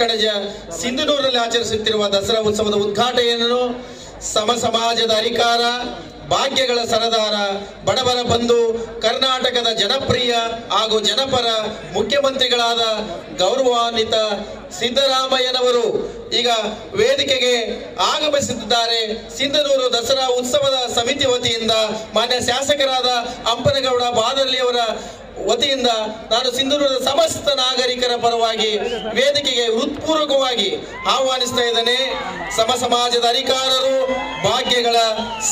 ಕಣಜ ಸಿಂಧನೂರಲ್ಲಿ ಆಚರಿಸುತ್ತಿರುವ ದಸರಾ ಉತ್ಸವದ ಉದ್ಘಾಟನೆಯನ್ನು ಸಮ ಸಮಾಜದ ಅಧಿಕಾರ, ಭಾಗ್ಯಗಳ ಸರದಾರ, ಬಡವರ ಬಂಧು, ಕರ್ನಾಟಕದ ಜನಪ್ರಿಯ ಹಾಗೂ ಜನಪರ ಮುಖ್ಯಮಂತ್ರಿಗಳಾದ ಗೌರವಾನ್ವಿತ ಸಿದ್ದರಾಮಯ್ಯನವರು ಈಗ ವೇದಿಕೆಗೆ ಆಗಮಿಸುತ್ತಿದ್ದಾರೆ. ಸಿಂಧನೂರು ದಸರಾ ಉತ್ಸವದ ಸಮಿತಿ ವತಿಯಿಂದ ಮಾನ್ಯ ಶಾಸಕರಾದ ಅಂಪನಗೌಡ ಬಾದರ್ಲಿಯವರ ವತಿಯಿಂದ ನಾನು ಸಿಂಧೂರದ ಸಮಸ್ತ ನಾಗರಿಕರ ಪರವಾಗಿ ವೇದಿಕೆಗೆ ಹೃತ್ಪೂರ್ವಕವಾಗಿ ಆಹ್ವಾನಿಸ್ತಾ ಇದ್ದೇನೆ. ಸಮ ಸಮಾಜದ ಅಧಿಕಾರರು, ಭಾಗ್ಯಗಳ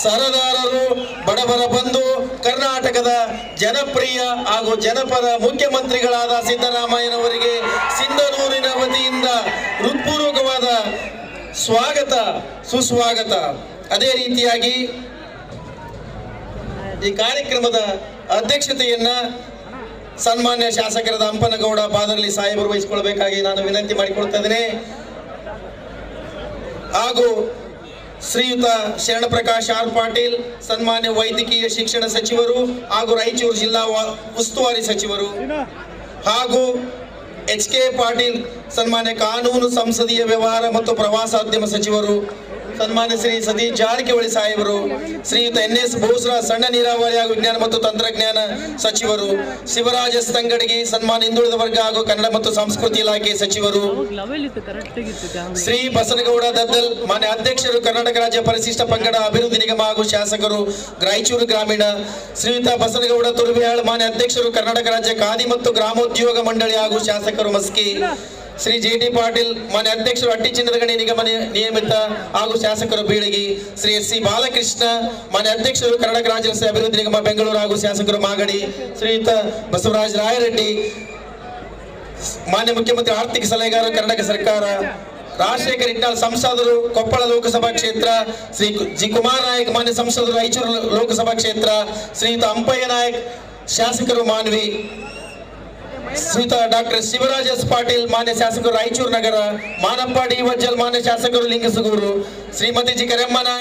ಸರದಾರರು, ಬಡವರ ಬಂಧು, ಕರ್ನಾಟಕದ ಜನಪ್ರಿಯ ಹಾಗೂ ಜನಪದ ಮುಖ್ಯಮಂತ್ರಿಗಳಾದ ಸಿದ್ದರಾಮಯ್ಯನವರಿಗೆ ಸಿಂಧನೂರಿನ ವತಿಯಿಂದ ಹೃತ್ಪೂರ್ವಕವಾದ ಸ್ವಾಗತ, ಸುಸ್ವಾಗತ. ಅದೇ ರೀತಿಯಾಗಿ ಈ ಕಾರ್ಯಕ್ರಮದ ಅಧ್ಯಕ್ಷತೆಯನ್ನ ಸನ್ಮಾನ್ಯ ಶಾಸಕರಾದ ಅಂಪನಗೌಡ ಪಾದರಲ್ಲಿ ಸಾಹೇಬರು ವಹಿಸಿಕೊಳ್ಳಬೇಕಾಗಿ ನಾನು ವಿನಂತಿ ಮಾಡಿಕೊಳ್ತಾ ಹಾಗೂ ಶ್ರೀಯುತ ಶರಣಪ್ರಕಾಶ್ ಆರ್ ಪಾಟೀಲ್, ಸನ್ಮಾನ್ಯ ವೈದ್ಯಕೀಯ ಶಿಕ್ಷಣ ಸಚಿವರು ಹಾಗೂ ರಾಯಚೂರು ಜಿಲ್ಲಾ ಉಸ್ತುವಾರಿ ಸಚಿವರು ಹಾಗೂ ಎಚ್ ಕೆ ಪಾಟೀಲ್, ಸನ್ಮಾನ್ಯ ಕಾನೂನು ಸಂಸದೀಯ ವ್ಯವಹಾರ ಮತ್ತು ಪ್ರವಾಸೋದ್ಯಮ ಸಚಿವರು ಸನ್ಮಾನ್ಯ ಶ್ರೀ ಸತೀಶ್ ಜಾರಕಿಹೊಳಿ ಸಾಹೇಬರು, ಶ್ರೀಯುತ ಎನ್ ಎಸ್ ಬೋಸ್ರ ಸಣ್ಣ ನೀರಾವರಿ ಹಾಗೂ ವಿಜ್ಞಾನ ಮತ್ತು ತಂತ್ರಜ್ಞಾನ ಸಚಿವರು, ಶಿವರಾಜ ಸಂಗಡಿಗೆ ಸನ್ಮಾನ ಹಿಂದುಳಿದ ವರ್ಗ ಹಾಗೂ ಕನ್ನಡ ಮತ್ತು ಸಂಸ್ಕೃತಿ ಇಲಾಖೆ ಸಚಿವರು, ಶ್ರೀ ಬಸನಗೌಡ ದದ್ದಲ್ ಮಾನ್ಯ ಅಧ್ಯಕ್ಷರು, ಕರ್ನಾಟಕ ರಾಜ್ಯ ಪರಿಶಿಷ್ಟ ಪಂಗಡ ಅಭಿವೃದ್ಧಿ ನಿಗಮ ಹಾಗೂ ಶಾಸಕರು, ರಾಯಚೂರು ಗ್ರಾಮೀಣ, ಶ್ರೀಯುತ ಬಸನಗೌಡ ತುರ್ಬಿಹಾಳ್ ಮಾನ್ಯ ಅಧ್ಯಕ್ಷರು, ಕರ್ನಾಟಕ ರಾಜ್ಯ ಖಾದಿ ಮತ್ತು ಗ್ರಾಮೋದ್ಯೋಗ ಮಂಡಳಿ ಹಾಗೂ ಶಾಸಕರು ಮಸ್ಕಿ ಶ್ರೀ ಜಿ ಟಿ ಪಾಟೀಲ್ ಮನೆ ಅಧ್ಯಕ್ಷರು ಅಟ್ಟಿ ಚಿನ್ನದ ಗಣಿ ನಿಗಮ ನಿಯಮಿತ ಹಾಗೂ ಶಾಸಕರು ಬೀಳಗಿ ಶ್ರೀ ಎಸ್ ಸಿ ಬಾಲಕೃಷ್ಣ ಮನೆ ಅಧ್ಯಕ್ಷರು ಕರ್ನಾಟಕ ರಾಜ್ಯ ಅಭಿವೃದ್ಧಿ ನಿಗಮ ಬೆಂಗಳೂರು ಹಾಗೂ ಶಾಸಕರು ಮಾಗಡಿ, ಶ್ರೀಯುತ ಬಸವರಾಜ ರಾಯರೆಡ್ಡಿ, ಮಾನ್ಯ ಮುಖ್ಯಮಂತ್ರಿ ಆರ್ಥಿಕ ಸಲಹೆಗಾರ ಕರ್ನಾಟಕ ಸರ್ಕಾರ, ರಾಜಶೇಖರ್ ಇಟ್ನಾಳ್ ಸಂಸದರು, ಕೊಪ್ಪಳ ಲೋಕಸಭಾ ಕ್ಷೇತ್ರ, ಶ್ರೀ ಜಿ ಕುಮಾರ್ ನಾಯಕ್, ಮಾನ್ಯ ಸಂಸದರು ರಾಯಚೂರು ಲೋಕಸಭಾ ಕ್ಷೇತ್ರ, ಶ್ರೀಯುತ ಅಂಪಯ್ಯ ನಾಯಕ್, ಶಾಸಕರು ಮಾನ್ವಿ ಶ್ರೀಯುತ ಡಾಕ್ಟರ್ ಶಿವರಾಜ್ ಎಸ್ ಪಾಟೀಲ್, ಮಾನ್ಯ ಶಾಸಕರು ರಾಯಚೂರು ನಗರ ಮಾನಪ್ಪ ಡಿ ವಜ್ಜಲ್ ಮಾನ್ಯ ಶಾಸಕರು ಲಿಂಗಸಗೂರು, ಶ್ರೀಮತಿ ಜಿ. ಕರೆಮ್ಮ ನಾಯಕ್